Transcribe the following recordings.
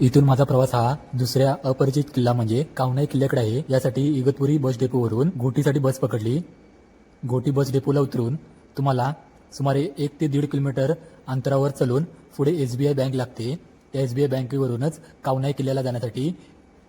इथून माझा प्रवास हा दुसऱ्या अपरिचित किल्ला म्हणजे कावनाई किल्ल्याकडे आहे. यासाठी इगतपुरी बस डेपोवरून घोटीसाठी बस पकडली. घोटी बस डेपोला उतरून तुम्हाला सुमारे एक ते दीड किलोमीटर अंतरावर चलून पुढे एस बी आय बँक लागते. त्या एस बी आय बँकेवरूनच कावनाई किल्ल्याला जाण्यासाठी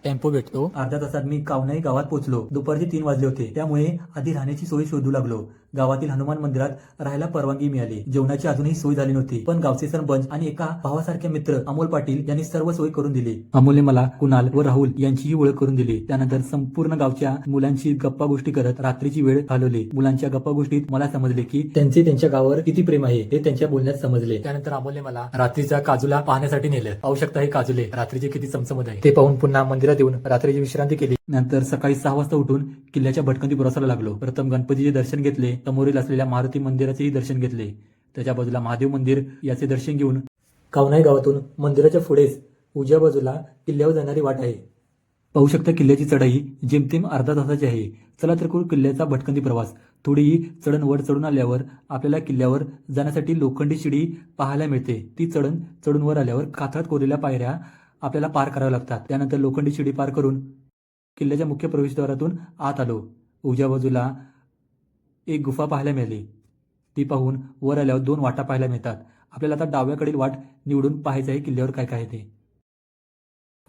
टेम्पो भेटतो. अर्ध्या तासात मी कावनाई गावात पोहोचलो. दुपारचे तीन वाजले होते. त्यामुळे आधी राहण्याची सोय शोधू लागलो. गावातील हनुमान मंदिरात राहायला परवानगी मिळाली. जेवणाची अजूनही सोय झाली नव्हती. पण गावचे सरपंच आणि एका भावासारखे मित्र अमोल पाटील यांनी सर्व सोय करून दिली. अमोलने मला कुणाल व राहुल यांचीही ओळख करून दिली. त्यानंतर संपूर्ण गावच्या मुलांची गप्पा गोष्टी करत रात्रीची वेळ घालवली. मुलांच्या गप्पा गोष्टीत मला समजले की त्यांचे त्यांच्या गावावर किती प्रेम आहे हे त्यांच्या बोलण्यात समजले. त्यानंतर अमोलने मला रात्रीच्या काजूला पाहण्यासाठी नेलं. पाहू शकता हे काजूले. रात्रीचे किती चमचमत आहे. ते पाहून पुन्हा मंदिरात येऊन रात्रीची विश्रांती केली. नंतर सकाळी सहा वाजता उठून किल्ल्याच्या भटकंती प्रवासाला लागलो. प्रथम गणपतीचे दर्शन घेतले. समोरील असलेल्या मारुती मंदिराचेही दर्शन घेतले. त्याच्या बाजूला महादेव मंदिर याचे दर्शन घेऊन कावनाई गावातून मंदिराच्या पुढेच उजव्या बाजूला किल्ल्यावर जाणारी वाट आहे. पाहू शकता किल्ल्याची चढाई जेमतेम अर्धा तासाची आहे. चला तर करू किल्ल्याचा भटकंती प्रवास. थोडी चढण वर चढून आल्यावर आपल्याला किल्ल्यावर जाण्यासाठी लोखंडी शिडी पाहायला मिळते. ती चढण चढून वर आल्यावर कातळात कोरलेल्या पायऱ्या आपल्याला पार कराव्या लागतात. त्यानंतर लोखंडी शिडी पार करून किल्ल्याच्या मुख्य प्रवेशद्वारातून आत आलो. उजव्या बाजूला एक गुफा पाहायला मिळाली. ती पाहून वर आल्यावर दोन वाटा पाहायला मिळतात. आपल्याला आता डाव्याकडील वाट निवडून पाहायचं आहे किल्ल्यावर काय काय ते.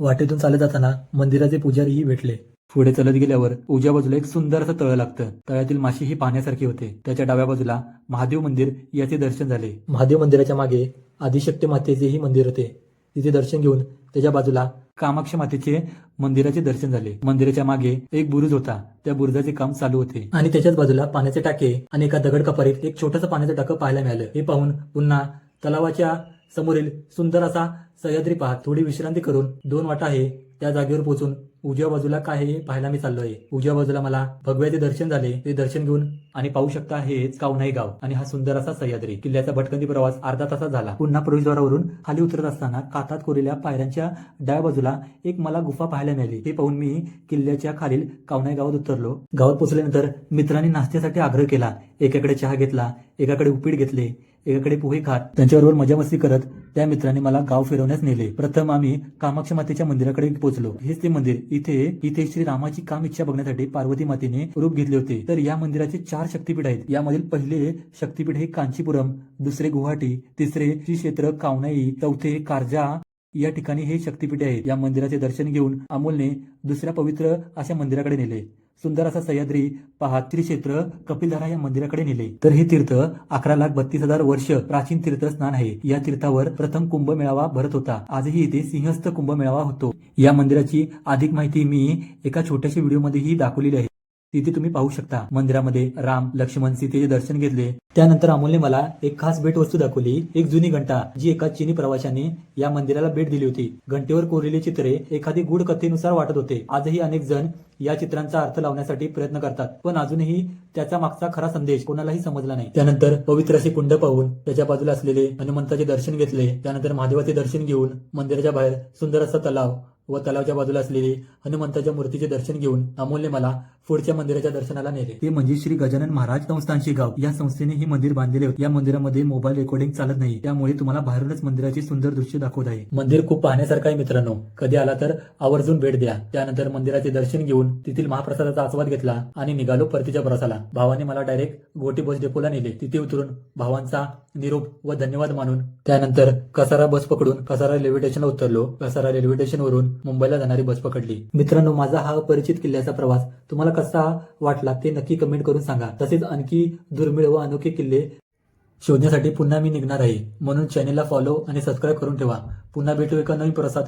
वाटेतून चालत जाताना मंदिराचे पुजारीही भेटले. पुढे चलत गेल्यावर उजव्या बाजूला एक सुंदर असं तळ लागतं. तळ्यातील माशी ही पाहण्यासारखी होते. त्याच्या डाव्या बाजूला महादेव मंदिर याचे दर्शन झाले. महादेव मंदिराच्या मागे आदिशक्ती मातेचेही मंदिर होते. तिथे दर्शन घेऊन त्याच्या बाजूला कामाक्षी मातेचे मंदिराचे दर्शन झाले. मंदिराच्या मागे एक बुरुज होता. त्या बुरुजाचे काम चालू होते. आणि त्याच्याच बाजूला पाण्याचे टाके आणि एका दगड कपारीत एक छोटंसं पाण्याचं टाकं पाहायला मिळालं. हे पाहून पुन्हा तलावाच्या समोरील सुंदर असा सह्याद्री पाहत थोडी विश्रांती करून दोन वाटा आहे त्या जागेवर पोहोचून उजव्या बाजूला काय आहे हे पाहायला मी चाललो आहे उजव्या बाजूला मला भगव्याचे दर्शन झाले. ते दर्शन घेऊन आणि पाहू शकता हेच कावनाई गाव आणि हा सुंदर असा सह्याद्री. किल्ल्याचा भटकंती प्रवास अर्धा तासात झाला. पुन्हा प्रवेशद्वारावरून खाली उतरत असताना कातात कोरलेल्या पायऱ्यांच्या डाव्या बाजूला एक मला गुफा पाहायला मिळाली. हे पाहून मी किल्ल्याच्या खालील कावनाई गावात उतरलो. गावात पोहोचल्यानंतर मित्रांनी नाश्त्यासाठी आग्रह केला. एकाकडे चहा घेतला. एकाकडे उपीट घेतले. एकाकडे पोहे खात त्यांच्याबरोबर मजा मस्ती करत त्या मित्राने मला गाव फिरवण्यास नेले. प्रथम आम्ही कामाक्षी मातेच्या मंदिराकडे पोहोचलो. हेच ते मंदिर. इथे इथे श्री रामाची काम इच्छा बघण्यासाठी पार्वती मातेने रूप घेतले होते. तर या मंदिराचे चार शक्तीपीठ आहेत. यामधील पहिले शक्तीपीठ हे कांचीपुरम दुसरे गुवाहाटी तिसरे श्री क्षेत्र कावनाई चौथे कारजा. या ठिकाणी हे शक्तीपीठे आहेत. या मंदिराचे दर्शन घेऊन अमोलने दुसऱ्या पवित्र अशा मंदिराकडे नेले. सुंदर असा सह्याद्री पहात्री त्रिक्षेत्र कपिलधारा या मंदिराकडे नेले. तर हे तीर्थ अकरा लाख बत्तीस हजार वर्ष प्राचीन तीर्थ स्नान आहे. या तीर्थावर प्रथम कुंभ मेळावा भरत होता. आजही इथे सिंहस्थ कुंभ मेळावा होतो. या मंदिराची अधिक माहिती मी एका छोट्याशा व्हिडिओमध्येही दाखवलेली आहे. तिथे तुम्ही पाहू शकता. मंदिरामध्ये राम लक्ष्मण सीतेचे दर्शन घेतले. त्यानंतर अमोलने मला एक खास भेट वस्तू दाखवली. एक जुनी घंटा जी एका चीनी प्रवाशाने या मंदिराला भेट दिली होती. घंटेवर कोरलेली चित्रे एखादी गूढ कथेनुसार वाटत होते. आजही अनेक जण या चित्रांचा अर्थ लावण्यासाठी प्रयत्न करतात. पण अजूनही त्याचा मागचा खरा संदेश कोणालाही समजला नाही. त्यानंतर पवित्र असे कुंड पाहून त्याच्या बाजूला असलेले हनुमंताचे दर्शन घेतले. त्यानंतर महादेवाचे दर्शन घेऊन मंदिराच्या बाहेर सुंदर असा तलाव व तलावच्या बाजूला असलेले हनुमंताच्या मूर्तीचे दर्शन घेऊन अमोलने मला पुढच्या मंदिराच्या दर्शनाला नेले. ते म्हणजे श्री गजानन महाराज संस्थानशी गाव. या संस्थेने हे मंदिर बांधलेले होते. या मंदिरामध्ये मोबाईल रेकॉर्डिंग चालत नाही. त्यामुळे तुम्हाला बाहेरूनच मंदिराची सुंदर दृश्य दाखवत आहे. मंदिर खूप पाहण्यासारखं आहे मित्रांनो. कधी आला तर आवर्जून भेट द्या. त्यानंतर मंदिराचे दर्शन घेऊन तेथील महाप्रसादाचा आस्वाद घेतला आणि निघालो परतीच्या प्रवासाला भावाने मला डायरेक्ट गोटी बस डेपोला नेले. तिथे उतरून भावांचा निरोप व धन्यवाद मानून त्यानंतर कसारा बस पकडून कसारा रेल्वे स्टेशनला उतरलो. कसारा रेल्वे स्टेशनवरून मुंबईला जाणारी बस पकडली. मित्रांनो माझा हा परिचित किल्ल्याचा प्रवास तुम्हाला कसा वाटला ते नक्की कमेंट करून सांगा. तसेच आणखी दुर्मिळ व अनोखे किल्ले शोधण्यासाठी पुन्हा मी निघणार आहे. म्हणून चॅनेलला फॉलो आणि सबस्क्राईब करून ठेवा. पुन्हा भेटू एका नवीन प्रसाद